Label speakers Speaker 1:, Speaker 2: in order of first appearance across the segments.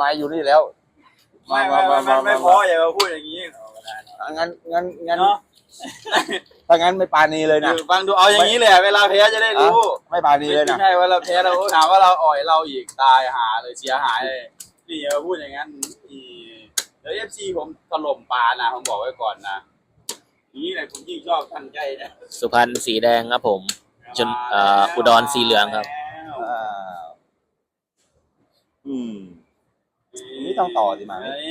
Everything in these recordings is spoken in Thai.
Speaker 1: มาอยู่นี่แล้ว
Speaker 2: ไม่ไม่ไม่ไม่ไม่พออย่ามาพูดอย่างนี้
Speaker 1: งั้นงั้นงั้น
Speaker 2: เนาะ
Speaker 1: ถ้างั้นไม่ปานีเลยนะ
Speaker 2: คือฟังดูเอาอย่างนี้เลยอะเวลาแพ้จะได้รู้
Speaker 1: ไม่ปานีเลยนะ
Speaker 2: ไม่ใช่ว่าเราแพ้เราถามว่าเราอ่อยเราอีกตายหาเลยเสียหายเลยนี่อย่ามาพูดอย่างนั้นนี่เดี๋ยวเอฟซีผมถล่มปลานะผมบอกไว้ก่อนนะนี่แหละผมยิ่งชอบทันใจนะ
Speaker 3: สุพรรณสีแดงครับผม จนเอ่ออุดรสีเหลืองครับ
Speaker 1: อ่าอืม นี่ต้องต่อสิมา
Speaker 2: เฮ้ย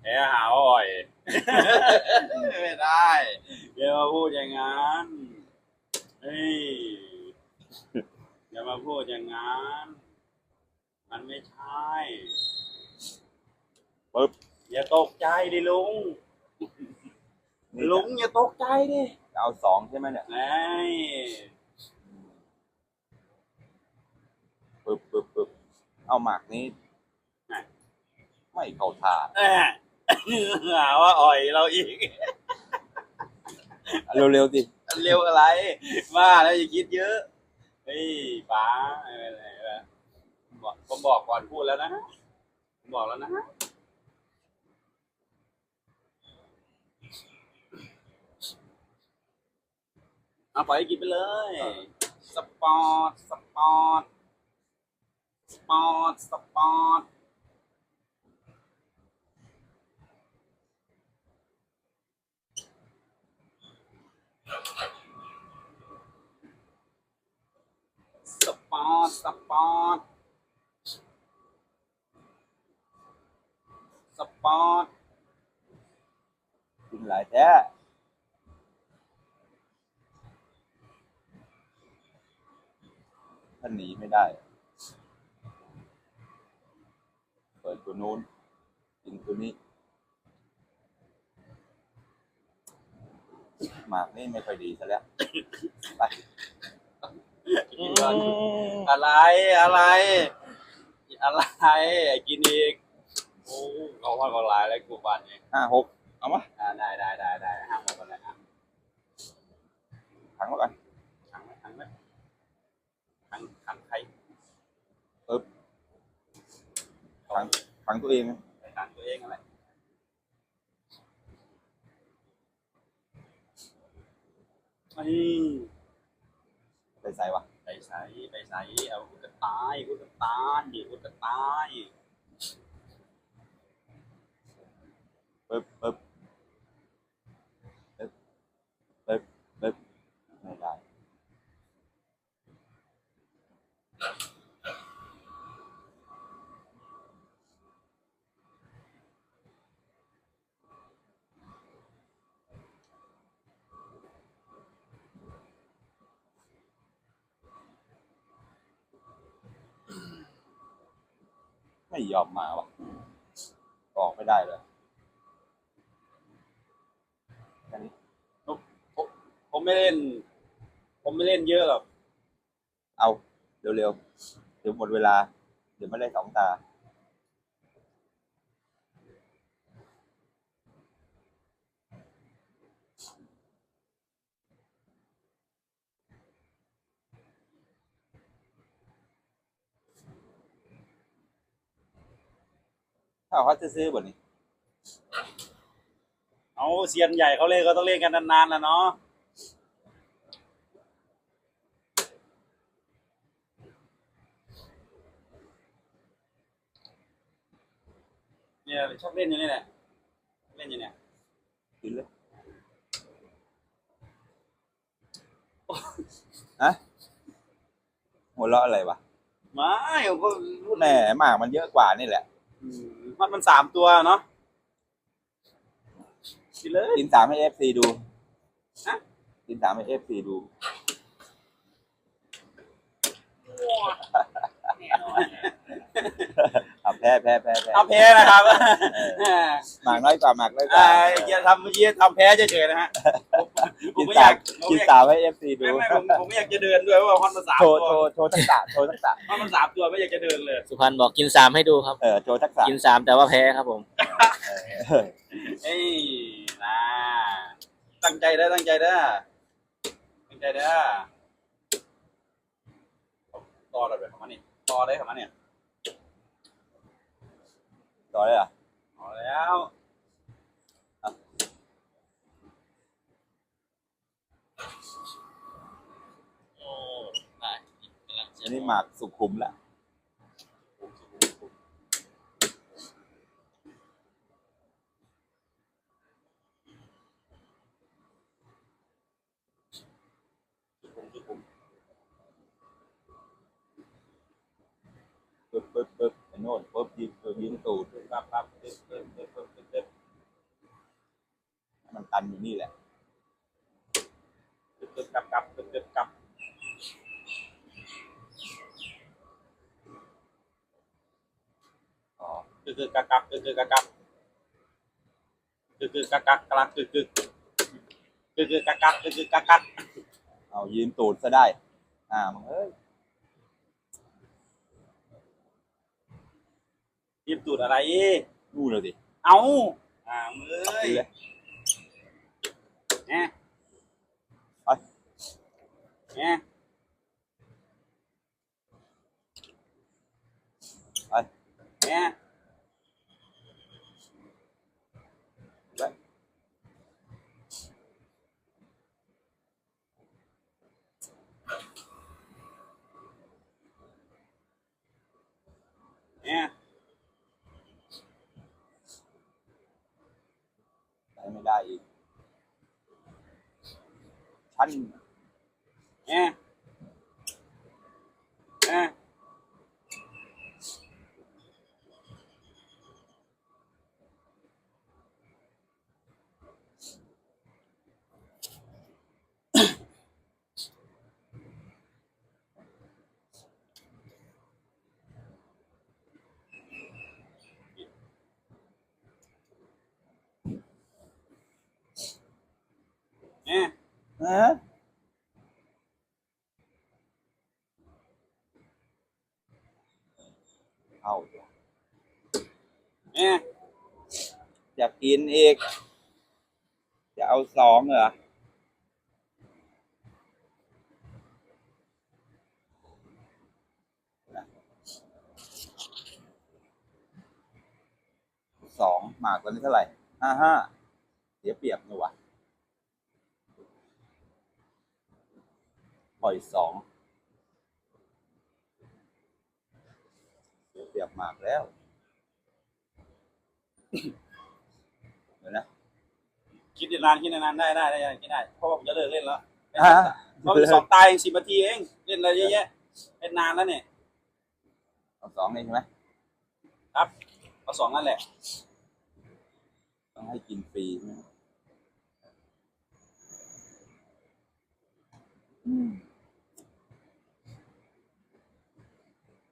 Speaker 2: แพ้หาว่าอ่อย ไม่ได้อย่ามาพูดอย่างนั้นเฮ้ยอย่ามาพูดอย่างนั้น มันไม่ใช่
Speaker 1: ปึ๊บ
Speaker 2: อย่าตกใจดิลุง ลุงอย่าตกใจดิ
Speaker 1: เอาสองใช่ไหมเนี่ย
Speaker 2: ไง
Speaker 1: ปึ๊บปึ๊บปึ๊บเอาหมากนี้ ไม่เข้าท่า
Speaker 2: แหม่หาว่าอ่อยเราอีก
Speaker 1: เร็วๆสิ
Speaker 2: เร็วอะไรว่าแล้วอย่าคิดเยอะเฮ้ยป๋าเอออะไรวะบอกผมบอกก่อนพูดแล้วนะผมบอกแล้วนะ เอาปล่อยให้กินไปเลย สปอร์ต สปอร์ต สปอร์ต สปอร์ต สปอร์ต สปอร์ต สปอร์ต
Speaker 1: กินหลายแท้ ถ้าหนีไม่ได้ เปิดตัวนู้นกินตัวนี้ หมากนี่ไม่ค่อยดีซะแล้วไป
Speaker 2: กินก่อนอะไรอะไร อะไรกินอีกโอ้เขาว่าเขาหลายแล้วกูบานเอง
Speaker 1: ห้าหกเอามา
Speaker 2: อ่าได้ได้ได้ได้ห้ามหมดกันเลยอะ
Speaker 1: ถังแล้วกัน
Speaker 2: ขังไว้ขังไว้ขังขังใคร
Speaker 1: ปึ๊บ ถังถังตัวเอง
Speaker 2: ไปขังตัวเองอะไรไอ้
Speaker 1: ไปใส่วะ
Speaker 2: ไปใส่ไปใส่เอากูจะตายกูจะตายดิกูจะตาย
Speaker 1: ปึ๊บปึ๊บปึ๊บปึ๊บปึ๊บไม่ได้ ไม่ยอมมาวะออกไม่ได้เลยแค่นี้
Speaker 2: ผมไม่เล่น ผมไม่เล่นเยอะหรอก
Speaker 1: เอาเร็วๆเดี๋ยวหมดเวลา เดี๋ยวไม่ได้สองตา ถ้าเขาจะซื้อๆแบบนี้
Speaker 2: เอาเซียนใหญ่เขาเล่นก็ต้องเล่นกันนานๆนะเนาะเนี่ยชอบเล่นอยู่นี่แหละเล่นอยู่เนี่ย
Speaker 1: กินเลยฮะหัวเราะอะไรวะ
Speaker 2: ไม่ผมก็พูด
Speaker 1: แหมหมากมันเยอะกว่านี่แหละ
Speaker 2: อื มมันมันสามตัวเนาะกินเลย
Speaker 1: กินสามให้เอฟซีดู
Speaker 2: ฮะ
Speaker 1: กินสามให้เอฟซีดูเอาแพ้แพ้แพ้แพ้
Speaker 2: เอาแพ้นะครับ
Speaker 1: หมากน้อยกว่าหมากน้อยก
Speaker 2: อ่า
Speaker 1: ว่า
Speaker 2: อย่าทำเมื่อกี้ทำแพ้เฉยๆนะฮะผมผ
Speaker 1: กิ
Speaker 2: ม
Speaker 1: น
Speaker 2: ไม่อ
Speaker 1: สายา
Speaker 2: มกผม
Speaker 1: กิน
Speaker 2: ไม่อยาก
Speaker 1: สามให้เอฟซีดู
Speaker 2: ไม่ไม่ผมผมไม่อยากจะเดินด้วยเพราะว่าฮอนมันสาม
Speaker 1: โช
Speaker 2: ตั
Speaker 1: ว์
Speaker 2: ว
Speaker 1: โชว์โชว์ทักษะโชว์ทักษะ
Speaker 2: ฮอนมันสามตัวไม่อยากจะเดินเลย
Speaker 3: สุพรรณบอกกินสามให้ดูครับ
Speaker 1: เออโชว์ทักษะ
Speaker 3: กินสามแต่ว่าแพ้ครับผม
Speaker 1: เออ
Speaker 2: เอ้ยนะตั้งใจได้อตั้งใจได้อตั้งใจใจเด้อต่อเลยแบบมันนี่ต่อได้ของมันเนี่ย
Speaker 1: ต่อเลยเหรอะ
Speaker 2: เอาแล้ว
Speaker 3: โอ้ได้กำลังจะ
Speaker 1: อันนี้หมากสุขุมแหละ
Speaker 2: ผมคือผม
Speaker 1: ปึ๊บปึ๊บปึ๊บไอ้ โน่นปึ๊บยิงปึ๊บยิงตูด
Speaker 2: ปั๊บปั๊บเติบเติบเติบเติบเติบเติบ
Speaker 1: มันตันอยู่นี่แหละ
Speaker 2: เติบเติบกับกับเติบเติบกับ
Speaker 1: อ๋อ
Speaker 2: กึกกึกกักกักกึกกึกกักกักกึกกึกกักกักกลักกึกกึกกึกกึกกักกักกึกกึกกักกัก
Speaker 1: เอายืนตูดซะได้ อ่ามึงเอ้
Speaker 2: ย บตูดอะไร
Speaker 1: นู่นเลยดิ
Speaker 2: เอาอ่ามือ
Speaker 1: ตับ
Speaker 2: เอ้ย
Speaker 1: เลย
Speaker 2: แง่
Speaker 1: ไป
Speaker 2: แง่
Speaker 1: ไป
Speaker 2: แง่
Speaker 1: ไป
Speaker 2: แง่
Speaker 1: ไปไม่ได้อีก ชั้น
Speaker 2: แง่แง่ แง่
Speaker 1: ฮะเอา
Speaker 2: แง่
Speaker 1: อยากกินอีก จะเอาสองเหรอสองหมากตอนนี้เท่าไหร่ห้าห้าเสียเปรียบนี่วะปล่อยสองเสียเปรียบหมากแล้ว เดี๋ยวนะ
Speaker 2: คิดนานคิดนานได้ได้ได้คิดได้เพราะว่าผมจะเลิกเล่นแล้ว
Speaker 1: อ่า
Speaker 2: เพราะเป็นสองตายสิบนาทีเองเล่นอะไรเยอะแยะเล่นนานแล้วเนี่ย
Speaker 1: เอาสองนี่ใช่ไหม
Speaker 2: ครับเอาสองนั่นแหละ
Speaker 1: ต้องให้กินฟรีใช่ไหมอืม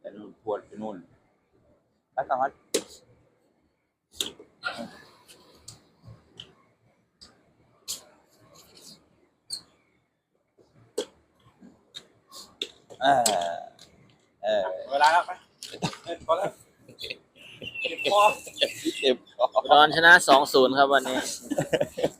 Speaker 1: แต่นู่นปวดไปนู่นแล้วก็ฮัด เออเออ
Speaker 2: เวลาแล้วไปเล่นพอแล้วเก็บพอ
Speaker 1: เจ็บคอ
Speaker 3: อุดรชนะสองศูนย์ครับวันนี้
Speaker 1: เ